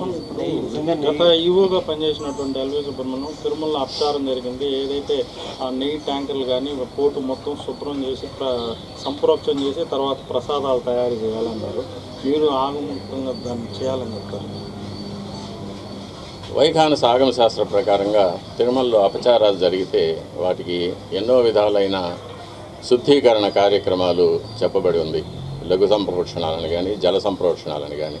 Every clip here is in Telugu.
గత ఈవోగా పనిచేసినటువంటి ఎల్వి సుబ్రహ్మణ్యం తిరుమల అపచారం జరిగింది. ఏదైతే ఆ నెయ్యి ట్యాంకర్లు కానీ పోటు మొత్తం శుభ్రం చేసి ప్ర సంప్రోక్షణ చేసి తర్వాత ప్రసాదాలు తయారు చేయాలన్నారు. మీరు ఆగముఖంగా దాన్ని చేయాలని చెప్తారు వైఖాన సాగమ శాస్త్ర ప్రకారంగా తిరుమలలో అపచారాలు జరిగితే వాటికి ఎన్నో విధాలైన శుద్ధీకరణ కార్యక్రమాలు చెప్పబడి ఉంది. లఘు సంప్రోక్షణాలను కానీ జల సంప్రోక్షణాలను కానీ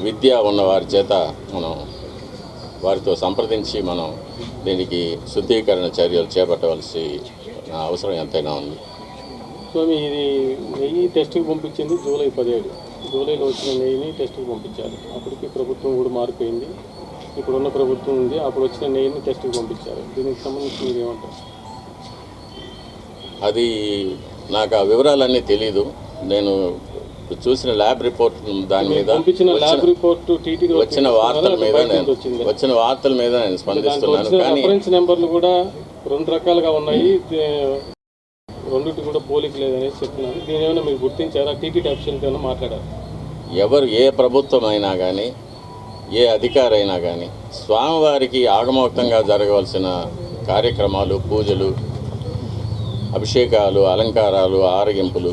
విద్య ఉన్న వారి చేత మనం వారితో సంప్రదించి మనం దీనికి శుద్ధీకరణ చర్యలు చేపట్టవలసి అవసరం ఎంతైనా ఉంది. స్వామి ఇది నెయ్యి టెస్ట్కి పంపించింది జూలై పదిహేడు. జూలైలో వచ్చిన నెయ్యిని టెస్ట్కి పంపించారు. అప్పటికి ప్రభుత్వం కూడా మారిపోయింది. ఇప్పుడున్న ప్రభుత్వం ఉంది. అప్పుడు వచ్చిన నెయ్యిని టెస్ట్కి పంపించారు. దీనికి సంబంధించి మీరు ఏమంటారు? అది నాకు ఆ వివరాలన్నీ తెలీదు. నేను చూసిన ల్యాబ్ రిపోర్ట్ దాని మీద ల్యాబ్ వచ్చిన- రిపోర్ట్ టీటీడీ వచ్చిన వార్తల మీద వచ్చిన వార్తల మీద నేను స్పందిస్తున్నాను. కానీ రెఫరెన్స్ నెంబర్లు కూడా రెండు రకాలుగా ఉన్నాయి. రెండిటి కూడా పోలిక లేదనేసి చెప్తున్నారు దీని ఏమైనా మీరు గుర్తించారా? టీటీడీ అఫీషియల్తో మాట్లాడారు? ఎవరు ఏ ప్రభుత్వం అయినా కానీ ఏ అధికారి అయినా కానీ స్వామివారికి ఆగమోక్తంగా జరగవలసిన కార్యక్రమాలు పూజలు అభిషేకాలు అలంకారాలు ఆరగింపులు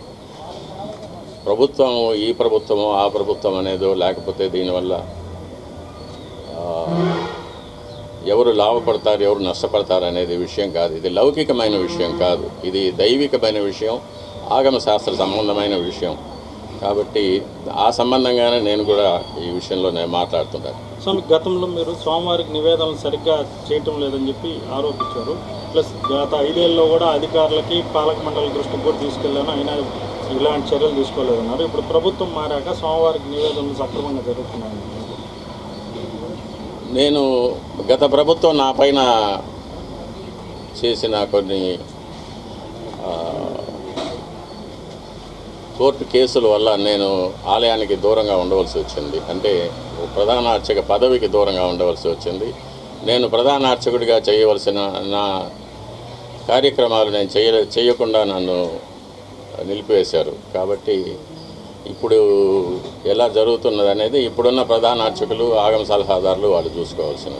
ప్రభుత్వం ఈ ప్రభుత్వము ఆ ప్రభుత్వం అనేదో లేకపోతే దీనివల్ల ఎవరు లాభపడతారు ఎవరు నష్టపడతారు అనేది విషయం కాదు. ఇది లౌకికమైన విషయం కాదు. ఇది దైవికమైన విషయం ఆగమ శాస్త్ర సంబంధమైన విషయం. కాబట్టి ఆ సంబంధంగానే నేను కూడా ఈ విషయంలో నేను మాట్లాడుతున్నాను స్వామి గతంలో మీరు స్వామివారికి నివేదనలు సరిగ్గా చేయటం లేదని చెప్పి ఆరోపించారు. ప్లస్ గత ఐదేళ్ళలో కూడా అధికారులకి పాలక మండలి దృష్టికి కూడా తీసుకెళ్ళాను. అయినా ఇలాంటి చర్యలు తీసుకోలేదన్నారు. ఇప్పుడు ప్రభుత్వం మారాక సోమవారికి నివేదనలు సక్రమంగా జరుగుతున్నాయి నేను గత ప్రభుత్వం నా పైన చేసిన కొన్ని కోర్టు కేసుల వల్ల నేను ఆలయానికి దూరంగా ఉండవలసి వచ్చింది. అంటే ఓ ప్రధాన అర్చక పదవికి దూరంగా ఉండవలసి వచ్చింది. నేను ప్రధాన అర్చకుడిగా చేయవలసిన నా కార్యక్రమాలు నేను చేయ చేయకుండా నన్ను నిలిపివేశారు. కాబట్టి ఇప్పుడు ఎలా జరుగుతున్నది అనేది ఇప్పుడున్న ప్రధాన అర్చకులు ఆగమ సలహాదారులు వాళ్ళు చూసుకోవాల్సిన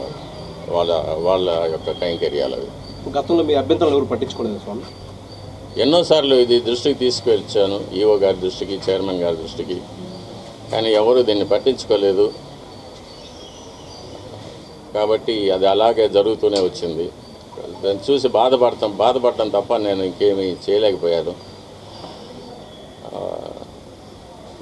వాళ్ళ వాళ్ళ యొక్క కైంకర్యాలు అవి. గతంలో మీ అభ్యంతరాలు ఎవరు పట్టించుకోలేదు స్వామి? ఎన్నోసార్లు ఇది దృష్టికి తీసుకువచ్చాను ఈఓ గారి దృష్టికి చైర్మన్ గారి దృష్టికి. కానీ ఎవరు దీన్ని పట్టించుకోలేదు. కాబట్టి అది అలాగే జరుగుతూనే వచ్చింది. దాన్ని చూసి బాధపడతాం బాధపడటం తప్ప నేను ఇంకేమీ చేయలేకపోయాను ఆ,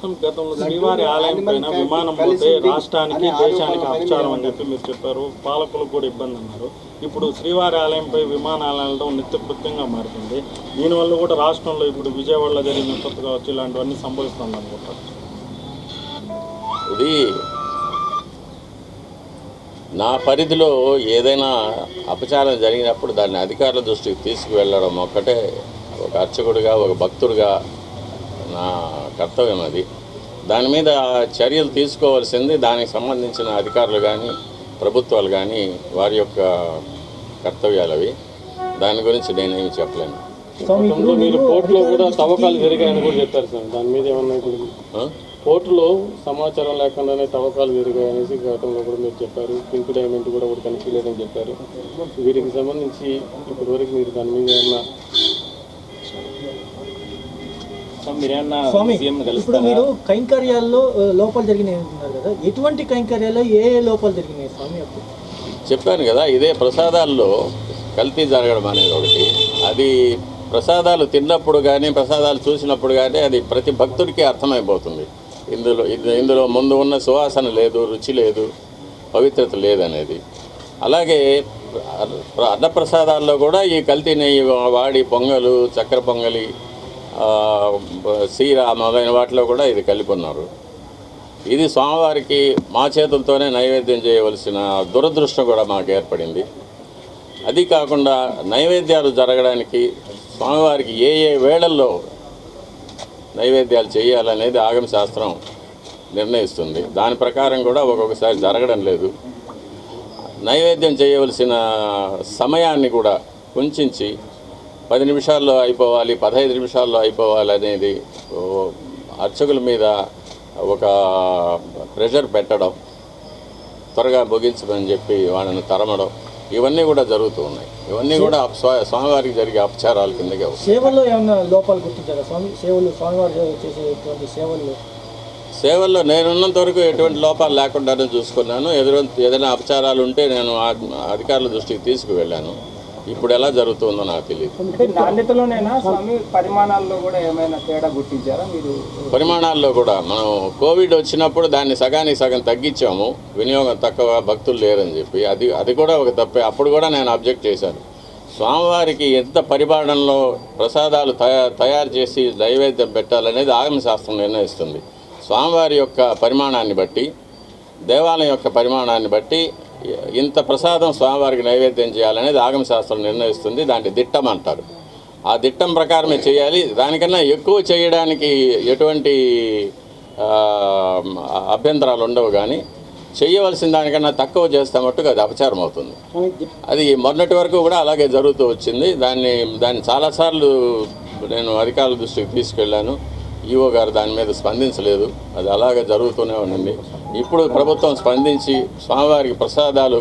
సో గతంలో శ్రీవారి ఆలయం పైన విమానం పోతే రాష్ట్రానికి దేశానికి అపచారం అని చెప్పి మీరు చెప్పారు. పాలకులకు కూడా ఇబ్బంది అన్నారు. ఇప్పుడు శ్రీవారి ఆలయంపై విమానాలు వెళ్ళడం నిత్యకృత్యంగా మారుతుంది. దీనివల్ల కూడా రాష్ట్రంలో ఇప్పుడు విజయవాడలో జరిగిన కొత్త కావచ్చు ఇలాంటివన్నీ సంభవిస్తుంది అనుకుంటారు ఇది నా పరిధిలో ఏదైనా అపచారం జరిగినప్పుడు దాన్ని అధికారుల దృష్టికి తీసుకువెళ్ళడం ఒక్కటే. ఒక అర్చకుడిగా ఒక భక్తుడిగా నా కర్తవ్యం అది. దాని మీద చర్యలు తీసుకోవాల్సింది దానికి సంబంధించిన అధికారులు కానీ ప్రభుత్వాలు కానీ వారి యొక్క కర్తవ్యాలు అవి. దాని గురించి నేనేమి చెప్పలేను. గతంలో మీరు పోర్టులో కూడా తవ్వకాలు జరిగాయని కూడా చెప్పారు సార్. దాని మీద ఏమన్నా ఇప్పుడు ఆ? పోర్టులో సమాచారం లేకుండానే తవ్వకాలు జరిగాయనేసి గతంలో కూడా మీరు చెప్పారు. పింక్ డైమండ్ కూడా ఒకటి కనిపించలేదని చెప్పారు. వీటికి సంబంధించి ఇప్పటి వరకు మీరు దాని మీద ఏమన్నా ఇప్పుడు మీరు కైంకర్యాల్లో లోపాలు జరిగినాయి అంటున్నారు కదా. ఎటువంటి కైంకర్యాల్లో ఏ ఏ లోపాలు జరిగినాయి స్వామి చెప్పాను కదా ఇదే ప్రసాదాల్లో కల్తీ జరగడం అనేది ఒకటి. అది ప్రసాదాలు తిన్నప్పుడు కానీ ప్రసాదాలు చూసినప్పుడు కానీ అది ప్రతి భక్తుడికి అర్థమైపోతుంది. ఇందులో ఇది- ఇందులో ముందు ఉన్న సువాసన లేదు రుచి లేదు పవిత్రత లేదనేది. అలాగే అన్న- అన్నప్రసాదాల్లో కూడా ఈ కల్తీ నెయ్యి వాడి పొంగలు చక్కెర పొంగలి సీర మొదలైన వాటిలో కూడా ఇది కలిపి ఉన్నారు ఇది స్వామివారికి మా చేతులతోనే నైవేద్యం చేయవలసిన దురదృష్టం కూడా మాకు ఏర్పడింది. అది కాకుండా నైవేద్యాలు జరగడానికి స్వామివారికి ఏ ఏ వేళల్లో నైవేద్యాలు చేయాలనేది ఆగమ శాస్త్రం నిర్ణయిస్తుంది. దాని ప్రకారం కూడా ఒక్కొక్కసారి జరగడం లేదు. నైవేద్యం చేయవలసిన సమయాన్ని కూడా కుంచించి పది నిమిషాల్లో అయిపోవాలి పదహైదు నిమిషాల్లో అయిపోవాలి అనేది అర్చకుల మీద ఒక ప్రెషర్ పెట్టడం త్వరగా ముగించమని చెప్పి వాళ్ళని తరమడం ఇవన్నీ కూడా జరుగుతూ ఉన్నాయి. ఇవన్నీ కూడా స్వామివారికి జరిగే అపచారాల కిందకే సేవల్లో ఏమైనా లోపాలు గుర్తించారా స్వామి సేవలు స్వామివారు చేసేటువంటి సేవల్లో. సేవల్లో నేనున్నంత వరకు ఎటువంటి లోపాలు లేకుండానే చూసుకున్నాను. ఎదురు ఏదైనా అపచారాలు ఉంటే నేను అధికారుల దృష్టికి తీసుకువెళ్ళాను. ఇప్పుడు ఎలా జరుగుతుందో నాకు తెలియదు పరిమాణాల్లో కూడా మనం కోవిడ్ వచ్చినప్పుడు దాన్ని సగానికి సగం తగ్గించాము. వినియోగం తక్కువ భక్తులు లేరని చెప్పి. అది అది కూడా ఒక తప్పే. అప్పుడు కూడా నేను అబ్జెక్ట్ చేశాను. స్వామివారికి ఎంత పరిమాణంలో ప్రసాదాలు తయా తయారు చేసి నైవేద్యం పెట్టాలనేది ఆగమ శాస్త్రం నిర్ణయిస్తుంది. స్వామివారి యొక్క పరిమాణాన్ని బట్టి దేవాలయం యొక్క పరిమాణాన్ని బట్టి ఇంత ప్రసాదం స్వామివారికి నైవేద్యం చేయాలనేది ఆగమ శాస్త్రం నిర్ణయిస్తుంది దాన్ని దిట్టం అంటారు. ఆ దిట్టం ప్రకారమే చేయాలి. దానికన్నా ఎక్కువ చేయడానికి ఎటువంటి అభ్యంతరాలు ఉండవు కానీ చేయవలసిన దానికన్నా తక్కువ చేస్తే మట్టుకు అది అపచారం అవుతుంది. అది మొన్నటి వరకు కూడా అలాగే జరుగుతూ వచ్చింది. దాన్ని దాన్ని చాలాసార్లు నేను అధికారుల దృష్టికి తీసుకెళ్ళాను. ఈఓ గారు దాని మీద స్పందించలేదు. అది అలాగే జరుగుతూనే ఉండింది. ఇప్పుడు ప్రభుత్వం స్పందించి స్వామివారికి ప్రసాదాలు